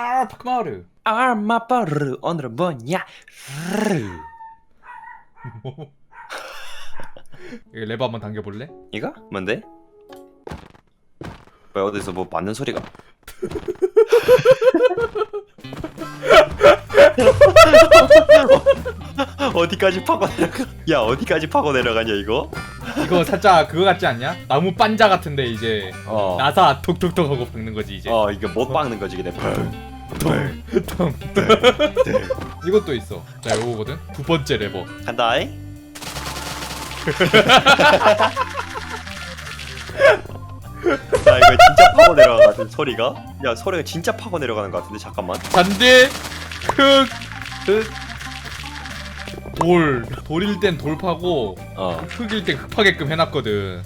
아 파크마르 아마빠르 오늘은 뭐냐? 르. 이거 레버 한번 당겨볼래? 이거? 뭔데? 왜 어디서 뭐 맞는 소리가? 어디까지 파고 내려가? 야 어디까지 파고 내려가냐 이거? 이거 살짝 그거 같지 않냐? 나무 반자 같은데 이제 어. 나사 톡톡톡 하고 박는 거지 이제 어 이거 못 박는 거지 그냥. 덜. 통. 이것도 있어 자 요거거든 두 번째 레버 간다이. 야 이거 진짜 파고 내려가는 것 같은 소리가? 야 소리가 진짜 파고 내려가는 것 같은데 잠깐만. 잔디 흙흙돌 돌일 땐 돌파고 어. 흙일 땐 흙파게끔 해놨거든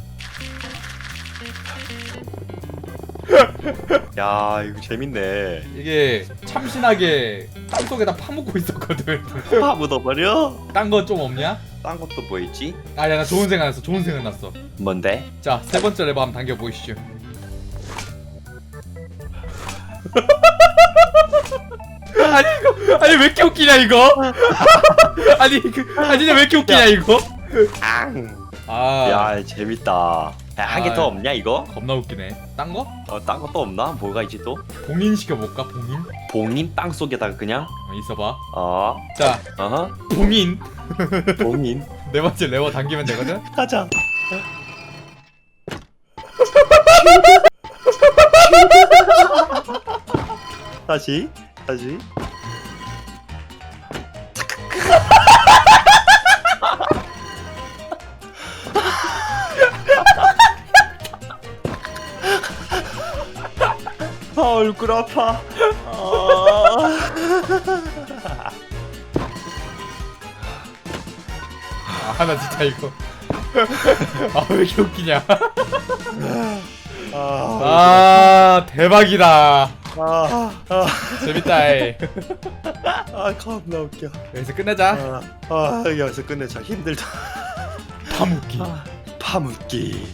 야 이거 재밌네. 이게 참신하게 땅속에다 파묻고 있었거든 파 묻어버려? 딴거좀 없냐? 딴 것도 뭐 있지? 아 야 나 좋은 생각 났어 좋은 생각 났어 뭔데? 자 세 번째 레버 한번 당겨 보이시죠 아니 이거 아니 왜 이렇게 웃기냐 이거 아니 그 아니 진짜 왜 이렇게 웃기냐 이거 앙. 아 야 재밌다. 한개 아. 더 없냐 이거? 겁나 웃기네 딴 거? 어, 딴 것도 없나? 뭐가 있지 또? 봉인 시켜볼까 봉인? 봉인 땅 속에다가 그냥? 어, 있어봐 어, 자 어허, 봉인 봉인. 네 번째 레버 당기면 되거든 가자. 다시, 다시. 아 얼굴 아파. 아. 아나 진짜 이거 아 왜 이렇게 웃기냐 아, 아 대박이다 아, 아, 재밌다 이 아, 겁나 웃겨. 여기서 끝내자 아, 아, 여기서 끝내자. 힘들다. 파묻기 파묻기.